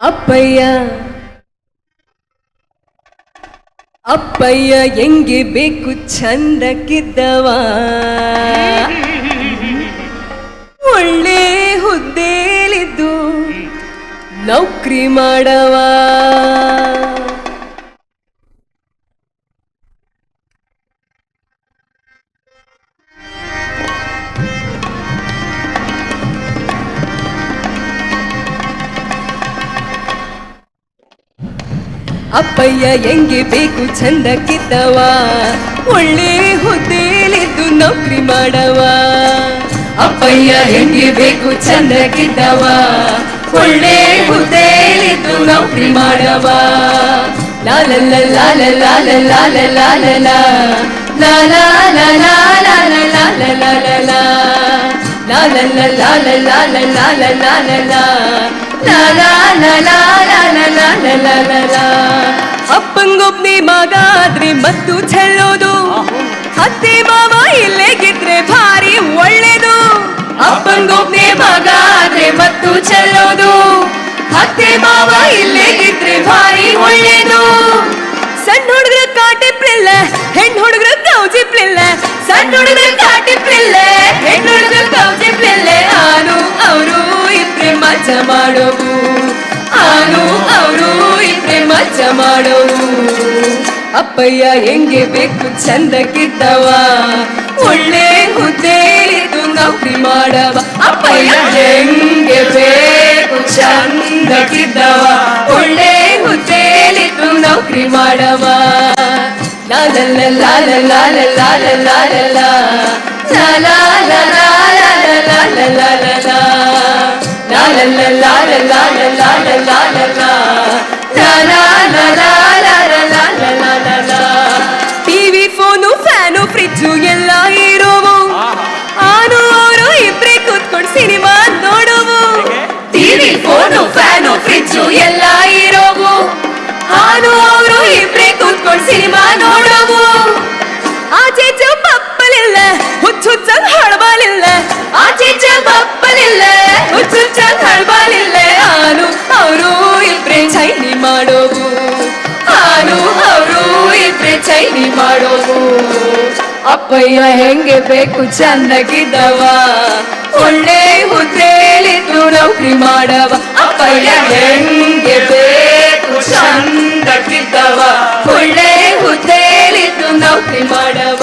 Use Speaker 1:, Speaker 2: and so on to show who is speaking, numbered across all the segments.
Speaker 1: ಅಪ್ಪಯ್ಯ. ಅಪ್ಪಯ್ಯ ಹೆಂಗೆ ಬೇಕು ಚಂದಕ್ಕಿದ್ದವ. ಒಳ್ಳೆ ಹುದ್ದೇಳಿದ್ದು ನೌಕರಿ ಮಾಡವ. ಅಪ್ಪಯ್ಯ ಹೆಂಗೆ ಬೇಕು ಚಂದಕ್ಕಿದ್ದವ ಒಳ್ಳೆ ಹುದ್ದೇಲಿದ್ದು ನೌಕರಿ ಮಾಡವ ಅಪ್ಪಯ್ಯ ಹೆಂಗೆ ಬೇಕು ಚಂದಕ್ಕಿದ್ದವ ಒಳ್ಳೆ ಹುದ್ದೇಲಿದ್ದು ನೌಕರಿ ಮಾಡವ ಲಾಲ ಲಾಲ ಲಾಲ ಲಾಲ ಲಾಲ ಲಾಲ ಲಾಲ ಲಾಲ ಲಾಲ ಲಾಲ ಲಾಲ ಲಾಲ ಲಾಲ ಲಾಲ ಲಾಲ ಲಾಲ ಅಪ್ಪಂಗೊಬ್ನೇ ಮಗ ಆದ್ರೆ ಮತ್ತು ಚೆಲ್ಲೋದು ಅತ್ತೆ ಮಾವ ಇಲ್ಲೇ ಗೆದ್ರೆ ಭಾರಿ ಒಳ್ಳೇದು ಅಪ್ಪನ್ ಮಗ ಆದ್ರೆ ಮತ್ತು ಚೆಲ್ಲೋದು ಅತ್ತೆ ಮಾವ ಇಲ್ಲೇ ಗೆದ್ರೆ ಭಾರಿ ಒಳ್ಳೇದು ಸಣ್ಣ ಹುಡುಗರ ಕಾಟಿಪ್ಲಿಲ್ಲ ಹೆಣ್ಣು ಹುಡುಗರ ಕೌಜಿಪ್ಲಿಲ್ಲ ಸಣ್ಣ ಹುಡುಗರ ಮಾಡೋವು ಆನು ಅವರು ಇದ್ರೆ ಮಜಾ ಮಾಡೋವು ಅಪ್ಪಯ್ಯ ಹೆಂಗೆ ಬೇಕು ಚಂದಕ್ಕಿದ್ದವ ಒಳ್ಳೆ ಹುದ್ದೆಲಿದ್ದು ನೌಕರಿ ಮಾಡವ ಅಪ್ಪಯ್ಯ ಹೆಂಗೆ ಬೇಕು ಚಂದಕ್ಕಿದ್ದವ ಒಳ್ಳೆ ಹುದ್ದೆಲಿದ್ದು ನೌಕರಿ ಮಾಡವ ಲಾಲಲ್ಲ ಲಾಲ ಲಾಲ ಲಾಲ ಲಾಲ ಲಾ ಲಾಲ ಲಾಲ ಲಾಲ ಲಾಲ ಲಾಲ ಟಿವಿ ಫೋನು ಫ್ಯಾನು ಫ್ರಿಜ್ಜು ಎಲ್ಲ ಇರೋವು ಆನು ಅವರು ಇಬ್ರೇ ಕೂತ್ಕೊಂಡು ಸಿನಿಮಾ ನೋಡುವು ಟಿವಿ ಫೋನು ಫ್ಯಾನು ಫ್ರಿಜ್ಜು ಎಲ್ಲ ಇರೋವು ಆನು ಅವರು ಇಬ್ರೇ ಕೂತ್ಕೊಂಡು ಸಿನಿಮಾ ನೋಡುವು ಆಚೆ ಬಪ್ಪಲಿಲ್ಲ ಹುಚ್ಚುಚ್ಚಂಗ್ ಹಳಬಲಿಲ್ಲ ಆಚೆ ಬಪ್ಪಲಿಲ್ಲ ಹುಚ್ಚುಚ್ಚಂಗ್ ಹಳಬಲಿಲ್ಲ ನಾನು ಅವರು ಇಬ್ರೇ ಚೈನಿ ಮಾಡೋದು ನಾನು ಅವರು ಇಬ್ರೇ ಚೈನಿ ಮಾಡೋದು. ಅಪ್ಪಯ್ಯ ಹೆಂಗೆ ಬೇಕು ಚಂದಗಿದ್ದವ ಒಳ್ಳೆ ಹುದ್ದೆಲಿದ್ದು ನೌಕರಿ ಮಾಡವ. ಅಪ್ಪಯ್ಯ ಹೆಂಗೆ ಬೇಕು ಚಂದಗಿದ್ದವ ಒಳ್ಳೆ ಹುದ್ದೆಲಿದ್ದು ನೌಕರಿ ಮಾಡವ.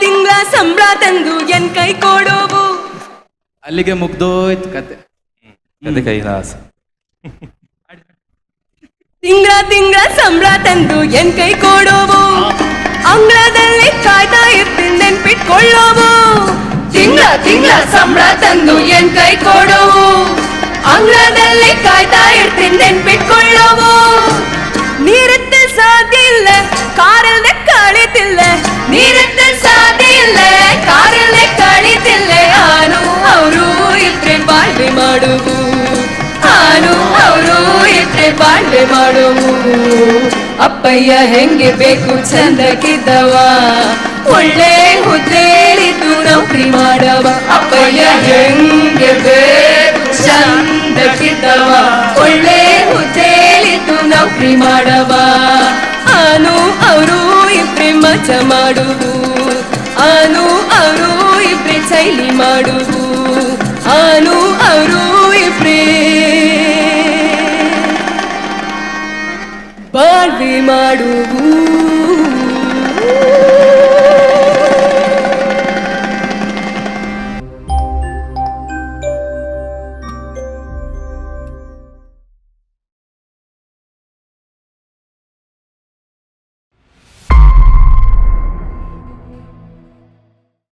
Speaker 1: ತಿಂಗಳ ಸಂಬಳ ತಂದು ಎನ್ ಕೈ ಕೊಡೋವು.
Speaker 2: ಅಲ್ಲಿಗೆ ಮುಗ್ದೋಯ್ತು ಕತೆ.
Speaker 3: ಕತೆ ಕೈಲಾಸ.
Speaker 1: ತಿಂಗಳ ತಿಂಗಳ ಸಂಬಳ ತಂದು ಎನ್ ಕೈ ಕೊಡೋವು. ಅಂಗಳದಲ್ಲಿ ಕಾಯ್ತಾ ಇರ್ತೀನಿ ನೆನ್ಪಿಟ್ಕೊಳ್ಳೋವು. ತಿಂಗಳ ತಿಂಗಳ ಸಂಬಳ ತಂದು ಎನ್ ಕೈ ಕೊಡೋವು. ಅಂಗಳದಲ್ಲಿ ಕಾಯ್ತಾ ಇರ್ತೀನಿ ನೆನ್ಪಿಟ್ಕೊಳ್ಳೋವು. ಬಾಳ್ವೆ ಮಾಡುವು ಅಪ್ಪಯ್ಯ ಹೆಂಗೆ ಬೇಕು ಚಂದಕ್ಕಿದ್ದವ. ಒಳ್ಳೆ ಹುದ್ದೆಲಿದ್ದು ನೌಕರಿ ಮಾಡವ. ಅಪ್ಪಯ್ಯ ಹೆಂಗೆ ಬೇಕು ಚಂದಕ್ಕಿದ್ದವ. ಒಳ್ಳೆ ಹುದ್ದೆಲಿದ್ದು ನೌಕರಿ ಮಾಡವ. ಆನು ಅವರು ಇಬ್ರಿ ಮಜ ಮಾಡುವು ಆನು ಅವರು ಇಬ್ರಿ ಚೈಲಿ ಮಾಡುವು ಆನು ಅವರು ಇಬ್ರೇ ಬಾಳ್ವೆ ಮಾಡುವು